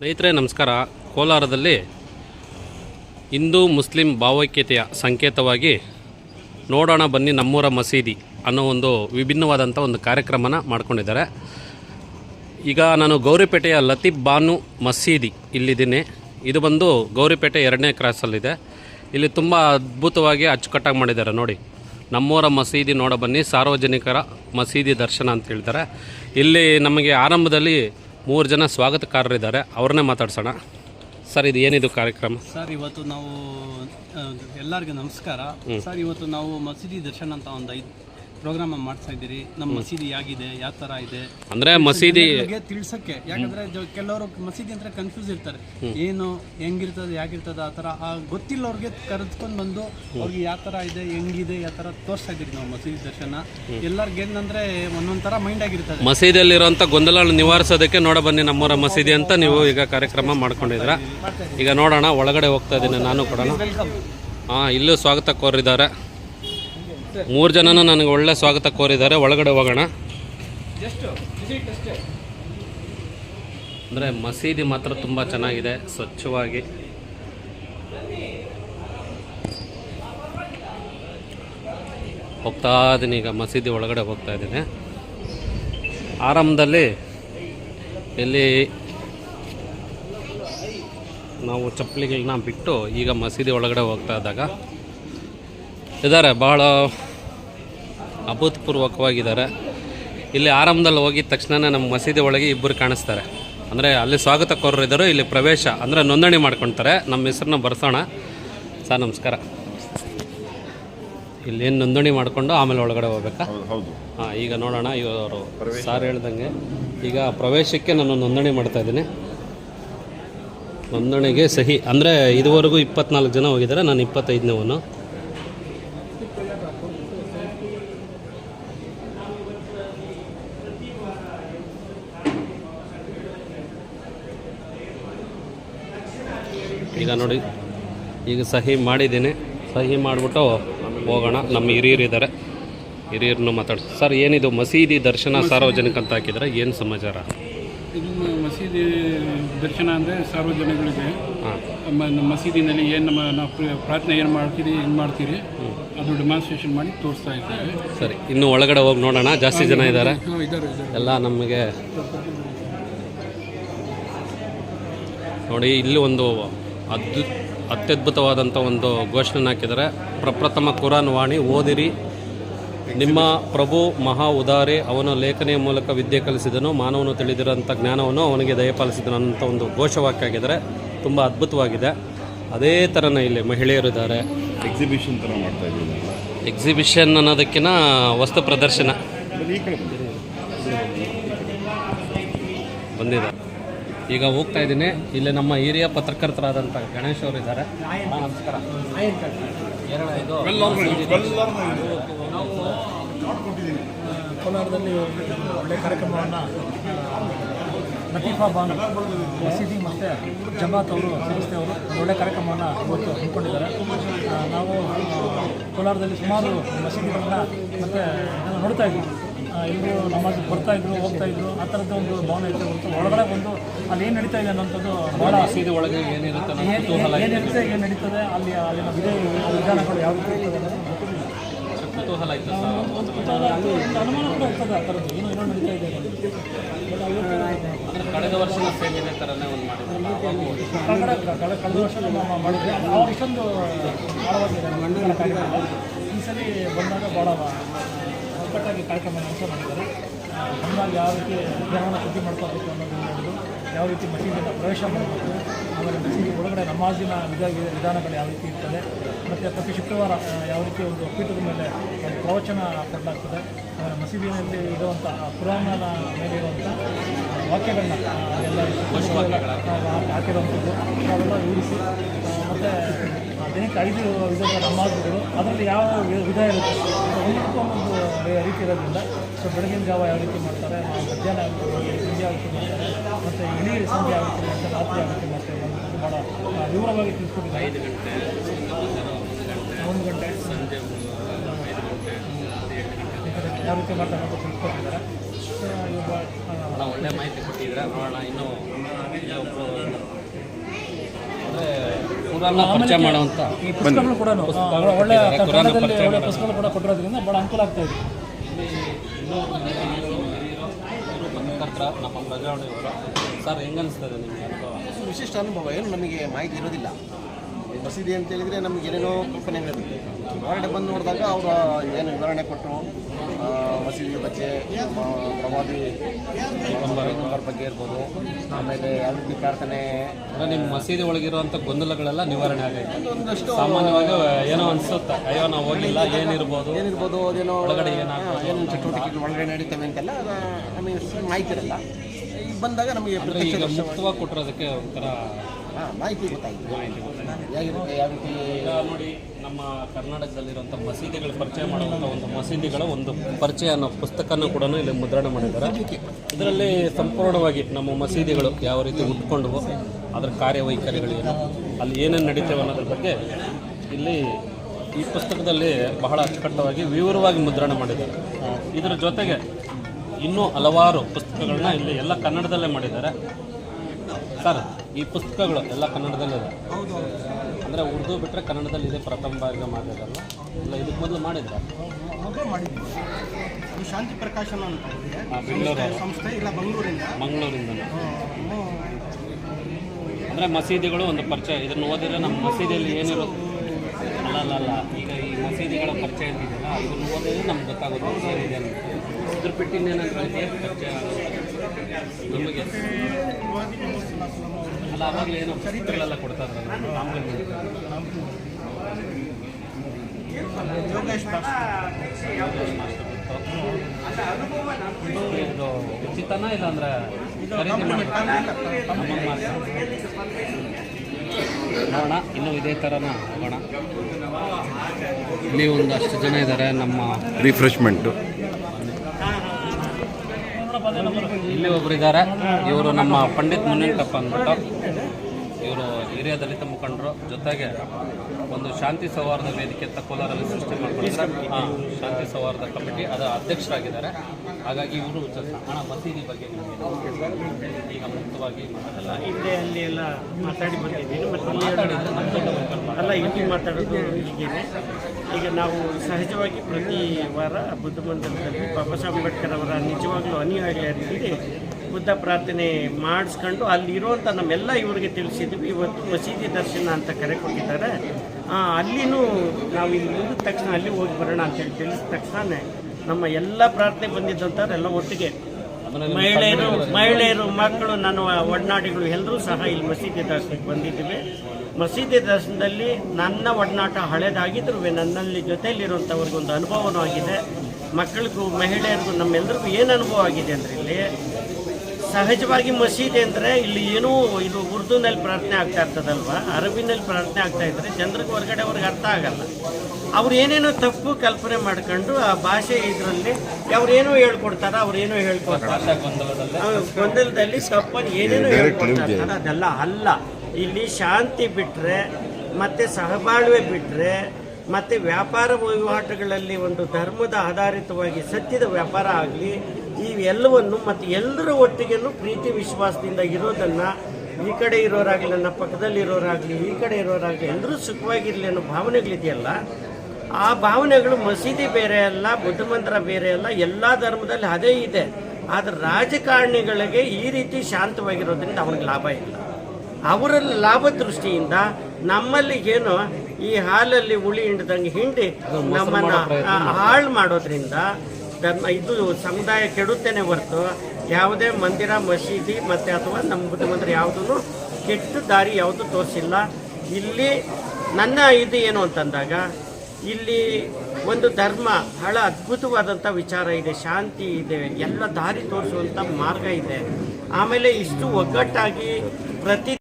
ಸ್ನೇಹಿತರೆ, ನಮಸ್ಕಾರ. ಕೋಲಾರದಲ್ಲಿ ಹಿಂದೂ ಮುಸ್ಲಿಂ ಭಾವೈಕ್ಯತೆಯ ಸಂಕೇತವಾಗಿ ನೋಡೋಣ ಬನ್ನಿ ನಮ್ಮೂರ ಮಸೀದಿ ಅನ್ನೋ ಒಂದು ವಿಭಿನ್ನವಾದಂಥ ಒಂದು ಕಾರ್ಯಕ್ರಮನ ಮಾಡ್ಕೊಂಡಿದ್ದಾರೆ. ಈಗ ನಾನು ಗೌರಿಪೇಟೆಯ ಲತೀಫ್ ಬಾನು ಮಸೀದಿ ಇಲ್ಲಿದ್ದೀನಿ. ಇದು ಬಂದು ಗೌರಿಪೇಟೆ ಎರಡನೇ ಕ್ರಾಸಲ್ಲಿದೆ. ಇಲ್ಲಿ ತುಂಬ ಅದ್ಭುತವಾಗಿ ಅಚ್ಚುಕಟ್ಟಾಗಿ ಮಾಡಿದ್ದಾರೆ. ನೋಡಿ, ನಮ್ಮೂರ ಮಸೀದಿ ನೋಡ ಬನ್ನಿ ಸಾರ್ವಜನಿಕರ ಮಸೀದಿ ದರ್ಶನ ಅಂತ ಹೇಳ್ತಾರೆ. ಇಲ್ಲಿ ನಮಗೆ ಆರಂಭದಲ್ಲಿ ಮೂರು ಜನ ಸ್ವಾಗತಕಾರರಿದ್ದಾರೆ. ಅವ್ರನ್ನೇ ಮಾತಾಡ್ಸೋಣ. ಸರ್ ಇದು ಏನಿದು ಕಾರ್ಯಕ್ರಮ? ಸರ್ ಇವತ್ತು ನಾವು ಎಲ್ಲರಿಗೂ ನಮಸ್ಕಾರ. ಸರ್ ಇವತ್ತು ನಾವು ಮಸೀದಿ ದರ್ಶನ್ ಅಂತ ಒಂದು ಐದು ಪ್ರೋಗ್ರಾಮ್ ಮಾಡ್ತಾ ಇದ್ದೀರಿ. ನಮ್ಮ ಮಸೀದಿ ಯಾಗಿದೆ ಯಾವ ಥರ ಇದೆ? ಅಂದ್ರೆ ಮಸೀದಿ ತಿಳ್ಸಕ್ಕೆ. ಯಾಕಂದ್ರೆ ಕೆಲವರು ಮಸೀದಿ ಅಂದ್ರೆ ಕನ್ಫ್ಯೂಸ್ ಇರ್ತಾರೆ. ಏನು ಹೆಂಗಿರ್ತದೆ ಯಾಗಿರ್ತದೆ ಆ ಥರ ಆ ಗೊತ್ತಿಲ್ಲವ್ರಿಗೆ ಕರೆದ್ಕೊಂಡು ಬಂದು ಅವ್ರಿಗೆ ಯಾವ ಥರ ಇದೆ ಹೆಂಗಿದೆ ಯಾವ ಥರ ತೋರಿಸ್ತಾ ಇದ್ದೀರಿ ನಾವು ಮಸೀದಿ ದರ್ಶನ. ಎಲ್ಲರಿಗೆ ಏನಂದ್ರೆ ಒಂದೊಂದರ ಥರ ಮೈಂಡ್ ಆಗಿರ್ತದೆ. ಮಸೀದಿಯಲ್ಲಿರುವಂಥ ಗೊಂದಲ ನಿವಾರಿಸೋದಕ್ಕೆ ನೋಡ ಬನ್ನಿ ನಮ್ಮೂರ ಮಸೀದಿ ಅಂತ ನೀವು ಈಗ ಕಾರ್ಯಕ್ರಮ ಮಾಡ್ಕೊಂಡಿದ್ರ ಈಗ ನೋಡೋಣ ಒಳಗಡೆ ಹೋಗ್ತಾ ಇದ್ದೀನಿ ನಾನು ಕೂಡ. ಹಾಂ ಇಲ್ಲೂ ಸ್ವಾಗತ ಕೋರಿದ್ದಾರೆ ಮೂರು ಜನನ ನನಗೆ ಒಳ್ಳೆ ಸ್ವಾಗತ ಕೋರಿದ್ದಾರೆ. ಒಳಗಡೆ ಹೋಗೋಣ. ಅಂದರೆ ಮಸೀದಿ ಮಾತ್ರ ತುಂಬ ಚೆನ್ನಾಗಿದೆ ಸ್ವಚ್ಛವಾಗಿ. ಹೋಗ್ತಾ ಇದ್ದೀನಿ ಈಗ ಮಸೀದಿ ಒಳಗಡೆ ಹೋಗ್ತಾ ಇದ್ದೀನಿ. ಆರಂಭದಲ್ಲಿ ಇಲ್ಲಿ ನಾವು ಚಪ್ಪಲಿಗಳನ್ನ ಬಿಟ್ಟು ಈಗ ಮಸೀದಿ ಒಳಗಡೆ ಹೋಗ್ತಾ ಇದ್ದಾಗ ಇದ್ದಾರೆ ಭಾಳ ಅಭೂತಪೂರ್ವಕವಾಗಿದ್ದಾರೆ. ಇಲ್ಲಿ ಆರಂಭದಲ್ಲಿ ಹೋಗಿದ ತಕ್ಷಣ ನಮ್ಮ ಮಸೀದಿ ಒಳಗೆ ಇಬ್ಬರು ಕಾಣಿಸ್ತಾರೆ. ಅಂದರೆ ಅಲ್ಲಿ ಸ್ವಾಗತ ಇದ್ದರು ಇಲ್ಲಿ ಪ್ರವೇಶ ಅಂದರೆ ನೋಂದಣಿ ಮಾಡ್ಕೊತಾರೆ. ನಮ್ಮ ಹೆಸರನ್ನ ಬರ್ಸೋಣ. ಸರ್ ನಮಸ್ಕಾರ. ಇಲ್ಲೇನು ನೋಂದಣಿ ಮಾಡಿಕೊಂಡು ಆಮೇಲೆ ಒಳಗಡೆ ಹೋಗ್ಬೇಕಾ? ಹಾಂ ಈಗ ನೋಡೋಣ ಇವರು ಸಾರ್ ಹೇಳ್ದಂಗೆ. ಈಗ ಪ್ರವೇಶಕ್ಕೆ ನಾನು ನೋಂದಣಿ ಮಾಡ್ತಾ ಇದ್ದೀನಿ. ನೋಂದಣಿಗೆ ಸಹಿ ಅಂದರೆ ಇದುವರೆಗೂ ಇಪ್ಪತ್ನಾಲ್ಕು ಜನ ಹೋಗಿದ್ದಾರೆ ನಾನು ಇಪ್ಪತ್ತೈದನೇವನು ಈಗ ನೋಡಿ ಈಗ ಸಹಿ ಮಾಡಿದ್ದೀನಿ. ಸಹಿ ಮಾಡಿಬಿಟ್ಟು ಹೋಗೋಣ. ನಮ್ಮ ಹಿರಿಯರಿದ್ದಾರೆ ಹಿರಿಯರನ್ನು ಮಾತಾಡಿ ಸರ್ ಏನಿದು ಮಸೀದಿ ದರ್ಶನ ಸಾರ್ವಜನಿಕ ಅಂತ ಹಾಕಿದ್ರೆ ಏನು ಸಮಾಚಾರ? ಇದು ಮಸೀದಿ ದರ್ಶನ ಅಂದರೆ ಸಾರ್ವಜನಿಕರಿಗೆ. ಹಾಂ. ನಮ್ಮ ಮಸೀದಿನಲ್ಲಿ ಏನು ನಮ್ಮ ನಾವು ಪ್ರಾರ್ಥನೆ ಏನು ಮಾಡ್ತೀರಿ ಏನು ಮಾಡ್ತೀರಿ ಅದು ಡೆಮಾನ್ಸ್ಟ್ರೇಷನ್ ಮಾಡಿ ತೋರಿಸ್ತಾ ಇದ್ದೇವೆ. ಸರಿ ಇನ್ನು ಒಳಗಡೆ ಹೋಗಿ ನೋಡೋಣ. ಜಾಸ್ತಿ ಜನ ಇದ್ದಾರೆ. ಇದ್ದಾರೆ ಇದ್ದಾರೆ. ಎಲ್ಲ ನಮಗೆ ನೋಡಿ ಇಲ್ಲಿ ಒಂದು ಅದ್ಭು ಅತ್ಯದ್ಭುತವಾದಂಥ ಒಂದು ಘೋಷಣೆ ಹಾಕಿದ್ದಾರೆ. ಪ್ರಪ್ರಥಮ ಕುರಾನ್ ವಾಣಿ ಓದಿರಿ. ನಿಮ್ಮ ಪ್ರಭು ಮಹಾ ಉದಾರಿ ಅವನ ಲೇಖನೆಯ ಮೂಲಕ ವಿದ್ಯೆ ಕಲಿಸಿದನು ಮಾನವನು ತಿಳಿದಿರೋಂಥ ಜ್ಞಾನವನ್ನು ಅವನಿಗೆ ದಯಪಾಲಿಸಿದನು ಅಂತ ಒಂದು ಘೋಷವಾಕ್ಯ ಆಗಿದ್ದಾರೆ ತುಂಬ ಅದ್ಭುತವಾಗಿದೆ. ಅದೇ ಥರನೇ ಇಲ್ಲಿ ಮಹಿಳೆಯರಿದ್ದಾರೆ ಎಕ್ಸಿಬಿಷನ್ ಥರ ಮಾಡ್ತಾ ಇದ್ದೀವಿ ಎಕ್ಸಿಬಿಷನ್ ಅನ್ನೋದಕ್ಕಿಂತ ವಸ್ತು ಪ್ರದರ್ಶನ. ಬಂದಿದೆ. ಈಗ ಹೋಗ್ತಾ ಇದ್ದೀನಿ. ಇಲ್ಲಿ ನಮ್ಮ ಹಿರಿಯ ಪತ್ರಕರ್ತರಾದಂಥ ಗಣೇಶ್ ಅವರು ಇದ್ದಾರೆ. ಕೋಲಾರದಲ್ಲಿ ಒಳ್ಳೆ ಕಾರ್ಯಕ್ರಮವನ್ನು ಲತೀಫಾ ಬಾನು ಮಸೀದಿ ಮತ್ತು ಜಮಾತ್ ಅವರು ಸಂಸ್ಥೆಯವರು ಒಳ್ಳೆ ಕಾರ್ಯಕ್ರಮವನ್ನು ಇವತ್ತು ಹಮ್ಮಿಕೊಂಡಿದ್ದಾರೆ. ನಾವು ಕೋಲಾರದಲ್ಲಿ ಸುಮಾರು ಮಸೀದಿಗಳನ್ನು ಮತ್ತು ನೋಡ್ತಾ ಇದ್ವಿ ಎಲ್ಲರೂ ನಮಾಜ್ ಬರ್ತಾ ಇದ್ರು ಹೋಗ್ತಾ ಇದ್ರು ಆ ಥರದ ಒಂದು ಭಾವನೆ ಇರ್ತದೆ ಹೊರತು ಒಳಗಡೆ ಬಂದು ಅಲ್ಲಿ ಏನು ನಡೀತಾ ಇದೆ ಅನ್ನೋಂಥದ್ದು ಭಾಳ ಮಸೀದಿ ಒಳಗೆ ಏನಿರುತ್ತೆ ಏನಿರುತ್ತೆ ಏನು ನಡೀತದೆ ಅಲ್ಲಿ ಅಲ್ಲಿನ ವಿಧ ವಿಧಾನಗಳು ಯಾವ ರೀತಿ. ಕುತೂಹಲ ಇತ್ತು ಒಂದು ಅನುಮಾನ ಕೂಡ ಇರ್ತದೆ ಆ ಥರದ್ದು ಏನೋ ಏನೋ ನಡೀತಾ ಇದೆ ಅಂದರೆ ಕಳೆದ ವರ್ಷ ಸೇಮ್ ಇದೇ ಥರನೇ ಒಂದು ಮಾಡಿದ್ರು ಕಳೆದ ಕಳೆದ ವರ್ಷ ನಾವು ಮಾಡಿದ್ವಿ. ಇಷ್ಟೊಂದು ಕಾರ್ಯಕ್ರಮ. ಈ ಸಲ ಬಂದಾಗ ಬಹಳ ಒಗ್ಗಟ್ಟಾಗಿ ಕಾರ್ಯಕ್ರಮ ಅಂತ ಮಾಡಿದ್ದಾರೆ. ನಮ್ಮಲ್ಲಿ ಯಾವ ರೀತಿ ವಿಗ್ರಹವನ್ನು ಸುದ್ದಿ ಮಾಡ್ಕೋಬೇಕು ಅನ್ನೋದನ್ನು ನೋಡೋದು ಯಾವ ರೀತಿ ಮಸೀದಿಯನ್ನು ಪ್ರವೇಶ ಮಾಡಬೇಕು ಆಮೇಲೆ ಮಸೀದಿ ಒಳಗಡೆ ನಮಾಜಿನ ವಿಧ ವಿಧಾನಗಳು ಯಾವ ರೀತಿ ಇರ್ತದೆ ಮತ್ತು ಪ್ರತಿ ಶುಕ್ರವಾರ ಯಾವ ರೀತಿ ಒಂದು ಪೀಠದ ಮೇಲೆ ಒಂದು ಪ್ರವಚನ ಕೊಡಲಾಗ್ತದೆ ಆಮೇಲೆ ಮಸೀದಿಯಲ್ಲಿ ಇರುವಂಥ ಪುರಾಣನ ಮೇಲೆ ಇರುವಂಥ ವಾಕ್ಯಗಳನ್ನ ಎಲ್ಲ ಹಾಕಿರುವಂಥದ್ದು ಅವೆಲ್ಲ ವಿವರಿಸಿ ಮತ್ತು ದಿನಕ್ಕೆ ಐದು ವಿಧದ ನಮಾಜುಗಳು ಅದರಲ್ಲಿ ಯಾವ ವಿಧ ಇರುತ್ತೆ? ಒಂದಕ್ಕೂ ಒಂದೊಂದು ರೀತಿ ಇರೋದ್ರಿಂದ ಸೊ ಬೆಳಗಿನ ಜಾವ ಯಾವ ರೀತಿ ಮಾಡ್ತಾರೆ? ಮಧ್ಯಾಹ್ನ ಸಂಜೆ ಯಾವ ರೀತಿ ಮಾಡ್ತಾರೆ? ಮತ್ತು ಇಡೀ ಸಂಜೆ ಆಗುತ್ತೆ ರೀತಿ ಮಾಡ್ತಾರೆ? ರಾತ್ರಿ ಆಗುತ್ತೆ ರೀತಿ ಮಾಡ್ತಾರೆ ಅನ್ನೋದು ಭಾಳ ವಿವರವಾಗಿ ತಿಳಿಸ್ಕೊಟ್ಟಿದ್ದಾರೆ. ಐದು ಗಂಟೆ ಒಂದು ಗಂಟೆ ಸಂಜೆ ಯಾವ ರೀತಿ ಮಾಡ್ತಾರೆ ಅಂತ ತಿಳ್ಕೊಟ್ಟಿದ್ದಾರೆ ಒಳ್ಳೆಯ ಮಾಹಿತಿ ಕೊಟ್ಟಿದ್ರೆ ಭಾಳ ಇನ್ನೂ ಅಂದರೆ ಪುರಾಣ ಪರಿಚಯ ಮಾಡುವಂಥ ಈ ಪುಸ್ತಕಗಳು ಕೂಡ ಪುಸ್ತಕಗಳು ಒಳ್ಳೆ ಕೊಟ್ಟಿದ್ದಾರೆ, ಕುರಾನ್ ಕನ್ನಡದಲ್ಲಿ ಪರಿಚಯ ಒಳ್ಳೆ ಮಾಡೋದು. ಪುಸ್ತಕಗಳು ಕೂಡ ಕೊಟ್ಟಿರೋದ್ರಿಂದ ಭಾಳ ಅನುಕೂಲ ಆಗ್ತಾ ಇದೆ. ನಮ್ಮ ಪ್ರಜಾವಣೆಯವರು ಸರ್ ಹೆಂಗನ್ಸ್ತದೆ ನಿಮಗೆ ಅನುಭವ? ವಿಶಿಷ್ಟ ಅನುಭವ ಏನು ನಮಗೆ ಮಾಹಿತಿ ಇರೋದಿಲ್ಲ. ಮಸೀದಿ ಅಂತ ಹೇಳಿದ್ರೆ ನಮ್ಗೆ ಏನೇನೋ ಕಲ್ಪನೆಗಳಿರುತ್ತೆ. ಹೊರಗಡೆ ಬಂದು ನೋಡಿದಾಗ ಅವರು ಏನು ವಿವರಣೆ ಕೊಟ್ಟರು. ಮಸೀದಿ ಬಗ್ಗೆ ಪ್ರವಾದಿ ಬಗ್ಗೆ ಇರ್ಬೋದು. ಆಮೇಲೆ ಅಭಿವೃದ್ಧಿ ಪ್ರಾರ್ಥನೆ ಅಂದರೆ ನಿಮ್ಮ ಮಸೀದಿ ಒಳಗಿರುವಂಥ ಗೊಂದಲಗಳೆಲ್ಲ ನಿವಾರಣೆ ಆಗೈತೆ. ಸಾಮಾನ್ಯವಾಗಿ ಏನೋ ಅನಿಸುತ್ತೆ. ಅಯ್ಯೋ ನಾವು ಹೋಗಿಲ್ಲ ಏನಿರ್ಬೋದು? ಏನಿರ್ಬೋದು ಅದೇನೋ ಒಳಗಡೆ ಏನೋ ಏನು ಚಟುವಟಿಕೆಗಳು ಒಳಗಡೆ ನಡೀತವೆ ಅಂತೆಲ್ಲ ನಮಗೆ ಮಾಹಿತಿ ಇರಲ್ಲ. ಈಗ ಬಂದಾಗ ನಮಗೆ ಮುಕ್ತವಾಗಿ ಕೊಟ್ಟಿರೋದಕ್ಕೆ ಒಂಥರ ಮಾಹಿತಿ ಈಗ ನೋಡಿ ನಮ್ಮ ಕರ್ನಾಟಕದಲ್ಲಿರುವಂಥ ಮಸೀದಿಗಳ ಪರಿಚಯ ಮಾಡುವಂಥ ಒಂದು ಮಸೀದಿಗಳ ಒಂದು ಪರಿಚಯ ಅನ್ನೋ ಪುಸ್ತಕನೂ ಕೂಡ ಇಲ್ಲಿ ಮುದ್ರಣ ಮಾಡಿದ್ದಾರೆ. ಇದರಲ್ಲಿ ಸಂಪೂರ್ಣವಾಗಿ ನಮ್ಮ ಮಸೀದಿಗಳು ಯಾವ ರೀತಿ ಉಟ್ಕೊಂಡವು ಅದರ ಕಾರ್ಯವೈಖರಿಗಳೇನು ಅಲ್ಲಿ ಏನೇನು ನಡೀತೇವೆ ಅನ್ನೋದ್ರ ಬಗ್ಗೆ ಇಲ್ಲಿ ಈ ಪುಸ್ತಕದಲ್ಲಿ ಬಹಳ ಅಚ್ಚುಕಟ್ಟವಾಗಿ ವಿವರವಾಗಿ ಮುದ್ರಣ ಮಾಡಿದ್ದಾರೆ. ಇದರ ಜೊತೆಗೆ ಇನ್ನೂ ಹಲವಾರು ಪುಸ್ತಕಗಳನ್ನ ಇಲ್ಲಿ ಎಲ್ಲ ಕನ್ನಡದಲ್ಲೇ ಮಾಡಿದ್ದಾರೆ. ಸರ್ ಈ ಪುಸ್ತಕಗಳು ಎಲ್ಲ ಕನ್ನಡದಲ್ಲಿದೆ ಅಂದರೆ ಉರ್ದು ಬಿಟ್ಟರೆ ಕನ್ನಡದಲ್ಲಿ ಇದೆ ಪ್ರಥಮ ಬಾರಿಗೆ ಮಾಡಿದಾರಲ್ಲ ಇಲ್ಲ ಇದಕ್ಕೆ ಮೊದಲು ಮಾಡಿದ್ರೆ? ಮೊದಲು ಮಾಡಿದ್ವಿ. ಅದು ಶಾಂತಿ ಪ್ರಕಾಶನ ಅಂತ ಇದೆ. ಬೆಂಗಳೂರು ಸಂಸ್ಥೆ ಇಲ್ಲ ಬೆಂಗಳೂರಿಂದ ಮಂಗಳೂರಿಂದ ಅಂದರೆ ಮಸೀದಿಗಳು ಒಂದು ಪರಿಚಯ ಇದನ್ನು ಓದಿದ್ರೆ ನಮ್ಮ ಮಸೀದಿಯಲ್ಲಿ ಏನಿರುತ್ತೆ ಅಲ್ಲ ಅಲ್ಲ ಅಲ್ಲ. ಈಗ ಈ ಮಸೀದಿಗಳ ಪರಿಚಯ ಅಂತಿದೆಯಲ್ಲ ಇದನ್ನು ಓದಿದ್ರೆ ನಮ್ಗೆ ಗೊತ್ತಾಗುತ್ತೆ ಏನಿದೆ ಅಂತ. ಇದ್ರ ಬಿಟ್ಟು ಇನ್ನೇನಾದ್ರು ಇದೆಯಾ ಪರಿಚಯ ನಮಗೆ ಅಲ್ಲ ಅವಾಗಲೇ ಏನೋ ಚರಿತ್ರೆಗಳೆಲ್ಲ ಕೊಡ್ತಾ ಇದ್ರಲ್ಲ ರಾಮಲಿಂಗ ಯೋಗೇಶ್ ಇದು ಉಚಿತನಾ ಇಲ್ಲ ಅಂದ್ರೆ ನೋಡೋಣ ಇನ್ನು ಇದೇ ಥರನ ಹೋಗೋಣ. ಇಲ್ಲಿ ಒಂದಷ್ಟು ಜನ ಇದ್ದಾರೆ ನಮ್ಮ ರಿಫ್ರೆಶ್ಮೆಂಟು ಇಲ್ಲಿ ಒಬ್ರು ಇದ್ದಾರೆ ಇವರು ನಮ್ಮ ಪಂಡಿತ್ ಮುನಿಯಂಕಪ್ಪ ಅಂದ್ಬಿಟ್ಟು. ಇವರು ಹಿರಿಯ ದಲಿತ ಮುಖಂಡರು. ಜೊತೆಗೆ ಒಂದು ಶಾಂತಿ ಸೌಹಾರ್ದ ವೇದಿಕೆ ಅಂತ ಕೋಲಾರಲ್ಲಿ ಸೃಷ್ಟಿ ಮಾಡಿಕೊಂಡಿದ್ದಾರೆ. ಹಾಂ ಶಾಂತಿ ಸೌಹಾರ್ದ ಕಮಿಟಿ ಅದರ ಅಧ್ಯಕ್ಷರಾಗಿದ್ದಾರೆ. ಹಾಗಾಗಿ ಇವರು ಹಣ ಮಸೀದಿ ಬಗ್ಗೆ ನಿಮಗೆ ಈಗ ಮುಕ್ತವಾಗಿ ಮಾತಾಡಲ್ಲ. ಹಿಂದೆ ಅಲ್ಲಿ ಎಲ್ಲ ಮಾತಾಡಿ ಬಂದಿದ್ದೀನಿ ಅಲ್ಲ ಇಲ್ಲಿ ಮಾತಾಡೋದು ಹೀಗೇನೆ. ಈಗ ನಾವು ಸಹಜವಾಗಿ ಪ್ರತಿ ವಾರ ಬುದ್ಧ ಮಂದಿರದಲ್ಲಿ ಬಾಬಾ ಸಾಹೇಬ್ ಅಂಬೇಡ್ಕರ್ ಅವರ ನಿಜವಾಗ್ಲೂ ಅನಿವಾರ್ಯರಿಗೆ ಬುದ್ಧ ಪ್ರಾರ್ಥನೆ ಮಾಡಿಸ್ಕೊಂಡು ಅಲ್ಲಿರುವಂಥ ನಮ್ಮೆಲ್ಲ ಇವರಿಗೆ ತಿಳಿಸಿದ್ವಿ. ಇವತ್ತು ಮಸೀದಿ ದರ್ಶನ ಅಂತ ಕರೆ ಕೊಟ್ಟಿದ್ದಾರೆ. ಅಲ್ಲಿನೂ ನಾವು ಇಲ್ಲಿ ಮುಂದಿದ ತಕ್ಷಣ ಅಲ್ಲಿ ಹೋಗಿ ಬರೋಣ ಅಂತೇಳಿ ತಿಳಿಸಿದ ತಕ್ಷಣ ನಮ್ಮ ಎಲ್ಲ ಪ್ರಾರ್ಥನೆ ಬಂದಿದ್ದಂಥವ್ರೆಲ್ಲ ಒಟ್ಟಿಗೆ. ಮಹಿಳೆಯರು ಮಹಿಳೆಯರು ಮಕ್ಕಳು ನನ್ನ ಒಡನಾಡಿಗಳು ಎಲ್ಲರೂ ಸಹ ಇಲ್ಲಿ ಮಸೀದಿ ದರ್ಶನಕ್ಕೆ ಬಂದಿದ್ದೀವಿ. ಮಸೀದಿ ದರ್ಶನದಲ್ಲಿ ನನ್ನ ಒಡನಾಟ ಹಳೆದಾಗಿದ್ರೂ ನನ್ನಲ್ಲಿ ಜೊತೆಯಲ್ಲಿರುವಂಥವ್ರಿಗೊಂದು ಅನುಭವನೂ ಆಗಿದೆ. ಮಕ್ಕಳಿಗೂ ಮಹಿಳೆಯರಿಗೂ ನಮ್ಮೆಲ್ಲರಿಗೂ ಏನು ಅನುಭವ ಆಗಿದೆ ಅಂದರೆ ಇಲ್ಲಿ ಸಹಜವಾಗಿ ಮಸೀದಿ ಅಂದರೆ ಇಲ್ಲಿ ಏನೂ ಇದು ಉರ್ದುನಲ್ಲಿ ಪ್ರಾರ್ಥನೆ ಆಗ್ತಾ ಇರ್ತದಲ್ವ? ಅರಬಿನಲ್ಲಿ ಪ್ರಾರ್ಥನೆ ಆಗ್ತಾ ಇದ್ರೆ ಜನರಿಗೆ ಹೊರಗಡೆ ಅವ್ರಿಗೆ ಅರ್ಥ ಆಗಲ್ಲ. ಅವ್ರು ಏನೇನೋ ತಪ್ಪು ಕಲ್ಪನೆ ಮಾಡ್ಕೊಂಡು ಆ ಭಾಷೆ ಇದರಲ್ಲಿ ಅವ್ರೇನೋ ಏನೋ ಹೇಳ್ಕೊಡ್ತಾರ ಅವ್ರೇನೋ ಏನೋ ಹೇಳ್ಕೊಡ್ತಾರೆ. ಗೊಂದಲದಲ್ಲಿ ತಪ್ಪನ್ನು ಏನೇನೋ ಹೇಳ್ಕೊಡ್ತಾರೆ. ಅದೆಲ್ಲ ಅಲ್ಲ. ಇಲ್ಲಿ ಶಾಂತಿ ಬಿಟ್ಟರೆ ಮತ್ತೆ ಸಹಬಾಳ್ವೆ ಬಿಟ್ಟರೆ ಮತ್ತು ವ್ಯಾಪಾರ ವಹಿವಾಟುಗಳಲ್ಲಿ ಒಂದು ಧರ್ಮದ ಆಧಾರಿತವಾಗಿ ಸತ್ಯದ ವ್ಯಾಪಾರ ಆಗಲಿ ಇವೆಲ್ಲವನ್ನು ಮತ್ತು ಎಲ್ಲರ ಒಟ್ಟಿಗೆನೂ ಪ್ರೀತಿ ವಿಶ್ವಾಸದಿಂದ ಇರೋದನ್ನು ಈ ಕಡೆ ಇರೋರಾಗಲಿ, ನನ್ನ ಪಕ್ಕದಲ್ಲಿ ಇರೋರಾಗಲಿ, ಈ ಕಡೆ ಇರೋರಾಗಲಿ, ಎಲ್ಲರೂ ಸುಖವಾಗಿರಲಿ ಅನ್ನೋ ಭಾವನೆಗಳಿದೆಯಲ್ಲ, ಆ ಭಾವನೆಗಳು ಮಸೀದಿ ಬೇರೆ ಅಲ್ಲ, ಬುದ್ಧ ಮಂತ್ರ ಬೇರೆ ಅಲ್ಲ, ಎಲ್ಲ ಧರ್ಮದಲ್ಲಿ ಅದೇ ಇದೆ. ಆದರೆ ರಾಜಕಾರಣಿಗಳಿಗೆ ಈ ರೀತಿ ಶಾಂತವಾಗಿರೋದ್ರಿಂದ ಅವ್ರಿಗೆ ಲಾಭ ಇಲ್ಲ. ಅವರ ಲಾಭ ದೃಷ್ಟಿಯಿಂದ ನಮ್ಮಲ್ಲಿ ಏನು ಈ ಹಾಲಲ್ಲಿ ಹುಳಿ ಹಿಂಡ್ದಂಗೆ ಹಿಂಡಿ ನಮ್ಮನ್ನ ಆ, ಹಾಳು ಮಾಡೋದ್ರಿಂದ ಇದು ಸಮುದಾಯ ಕೆಡುತ್ತೇನೆ ಹೊರತು ಯಾವುದೇ ಮಂದಿರ ಮಸೀದಿ ಮತ್ತೆ ಅಥವಾ ನಮ್ಮ ಮಂದಿರ ಯಾವುದೂ ಕೆಟ್ಟ ದಾರಿ ಯಾವುದು ತೋರಿಸಿಲ್ಲ. ಇಲ್ಲಿ ನನ್ನ ಇದು ಏನು ಅಂತಂದಾಗ ಇಲ್ಲಿ ಒಂದು ಧರ್ಮ ಬಹಳ ಅದ್ಭುತವಾದಂಥ ವಿಚಾರ ಇದೆ ಶಾಂತಿ ಇದೆ ಎಲ್ಲ ದಾರಿ ತೋರಿಸುವಂಥ ಮಾರ್ಗ ಇದೆ. ಆಮೇಲೆ ಇಷ್ಟು ಒಗ್ಗಟ್ಟಾಗಿ ಪ್ರತಿ